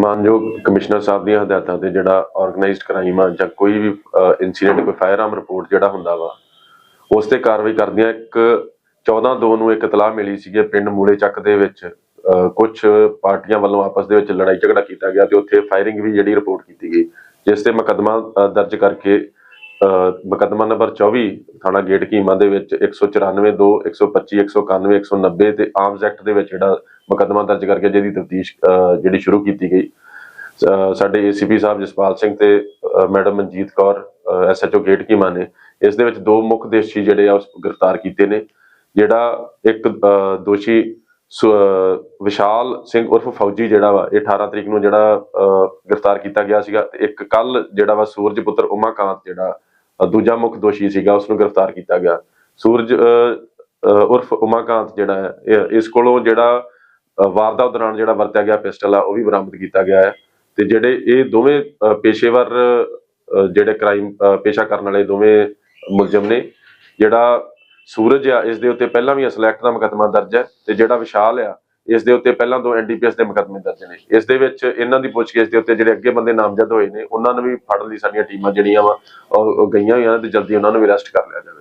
ਮਾਨਯੋਗ ਕਮਿਸ਼ਨਰ ਸਾਹਿਬ ਦੀਆਂ ਹਦਾਇਤਾਂ ਤੇ ਜਿਹੜਾ ਆਰਗੇਨਾਈਜ਼ਡ ਕ੍ਰਾਈਮ ਆ ਜਾਂ ਕੋਈ ਵੀ ਇਨਸੀਡੈਂਟ ਕੋਈ ਫਾਇਰਆਰਮ ਰਿਪੋਰਟ ਜਿਹੜਾ ਹੁੰਦਾ ਵਾ, ਉਸ ਤੇ ਕਾਰਵਾਈ ਕਰਦਿਆਂ ਇੱਕ 14 ਦੋ ਨੂੰ ਇੱਕ ਇਤਲਾਹ ਮਿਲੀ ਸੀਗੀ ਪਿੰਡ ਮੂਲੇ ਚੱਕ ਦੇ ਵਿੱਚ ਕੁਝ ਪਾਰਟੀਆਂ ਵੱਲੋਂ ਆਪਸ ਦੇ ਵਿੱਚ ਲੜਾਈ ਝਗੜਾ ਕੀਤਾ ਗਿਆ ਤੇ ਉੱਥੇ ਫਾਇਰਿੰਗ ਵੀ ਜਿਹੜੀ ਰਿਪੋਰਟ ਕੀਤੀ ਗਈ, ਜਿਸ ਤੇ ਮੁਕੱਦਮਾ ਦਰਜ ਕਰਕੇ ਮੁਕੱਦਮਾ ਨੰਬਰ 24 ਥਾਣਾ ਗੇਟ ਕੀਮਾ ਦੇ ਵਿੱਚ 194 2 125 191 190 ਤੇ ਆਰਮਸ ਐਕਟ ਦੇ ਵਿੱਚ ਜਿਹੜਾ ਮੁਕੱਦਮਾ ਦਰਜ ਕਰਕੇ ਜਿਹਦੀ ਤਫਤੀਸ਼ ਜਿਹੜੀ ਸ਼ੁਰੂ ਕੀਤੀ ਗਈ। ਅ, ਸਾਡੇ ਏਸੀਪੀ ਸਾਹਿਬ ਜਸਪਾਲ ਸਿੰਘ ਤੇ ਮੈਡਮ ਮਨਜੀਤ ਕੌਰ ਐਸਐਚਓ ਗੇਟ ਕੀਮਾ ਨੇ ਇਸ ਦੇ ਵਿੱਚ ਦੋ ਮੁੱਖ ਦੋਸ਼ੀ ਜਿਹੜੇ ਆ ਉਸ ਗ੍ਰਿਫਤਾਰ ਕੀਤੇ ਨੇ ਜਿਹੜਾ ਇੱਕ ਦੋਸ਼ੀ ਸੁ- ਵਿਸ਼ਾਲ ਸਿੰਘ ਉਰਫ ਫੌਜੀ ਜਿਹੜਾ ਵਾ ਇਹ 18 ਤਰੀਕ ਨੂੰ ਜਿਹੜਾ ਅ, ਗ੍ਰਿਫਤਾਰ ਕੀਤਾ ਗਿਆ ਸੀਗਾ ਤੇ ਇੱਕ ਕੱਲ ਜਿਹੜਾ ਵਾ ਸੂਰਜ ਪੁੱਤਰ ਉਮਾਕਾਂਤ ਜਿਹੜਾ ਦੂਜਾ ਮੁੱਖ ਦੋਸ਼ੀ ਸੀਗਾ ਉਸ ਨੂੰ ਗ੍ਰਿਫਤਾਰ ਕੀਤਾ ਗਿਆ। ਸੂਰਜ ਉਰਫ ਉਮਾਕਾਂਤ ਜਿਹੜਾ ਹੈ ਇਸ ਕੋਲੋਂ ਜਿਹੜਾ ਵਾਰਦਾਤ ਦੌਰਾਨ ਜਿਹੜਾ ਵਰਤਿਆ ਗਿਆ ਪਿਸਟਲ ਆ, ਉਹ ਵੀ ਬਰਾਮਦ ਕੀਤਾ ਗਿਆ ਹੈ। ਤੇ ਜਿਹੜੇ ਇਹ ਦੋਵੇਂ ਪੇਸ਼ੇਵਰ ਜਿਹੜੇ ਕ੍ਰਾਈਮ ਪੇਸ਼ਾ ਕਰਨ ਵਾਲੇ ਦੋਵੇਂ ਮੁਲਜ਼ਮ ਨੇ, ਜਿਹੜਾ ਸੂਰਜ ਆ, ਇਸ ਦੇ ਉੱਤੇ ਪਹਿਲਾਂ ਵੀ ਅਸਲ ਐਕਟ ਦਾ ਮੁਕੱਦਮਾ ਦਰਜ ਹੈ ਤੇ ਜਿਹੜਾ ਵਿਸ਼ਾਲ ਆ ਇਸ ਦੇ ਉੱਤੇ ਪਹਿਲਾਂ ਦੋ ਐਨਡੀਪੀਐਸ ਦੇ ਮੁਕੱਦਮੇ ਦਰਜ ਨੇ। ਇਸ ਦੇ ਵਿੱਚ ਇਹਨਾਂ ਦੀ ਪੁੱਛਗਿੱਛ ਦੇ ਉੱਤੇ ਜਿਹੜੇ ਅੱਗੇ ਬੰਦੇ ਨਾਮਜ਼ਦ ਹੋਏ ਨੇ, ਉਹਨਾਂ ਨੂੰ ਵੀ ਫੜਨ ਲਈ ਸਾਡੀਆਂ ਟੀਮਾਂ ਜਿਹੜੀਆਂ ਵਾ, ਉਹ ਗਈਆਂ ਹੋਈਆਂ ਨੇ ਤੇ ਜਲਦੀ ਉਹਨਾਂ ਨੂੰ ਵੀ ਅਰੈਸਟ ਕਰ ਲਿਆ ਜਾਵੇ।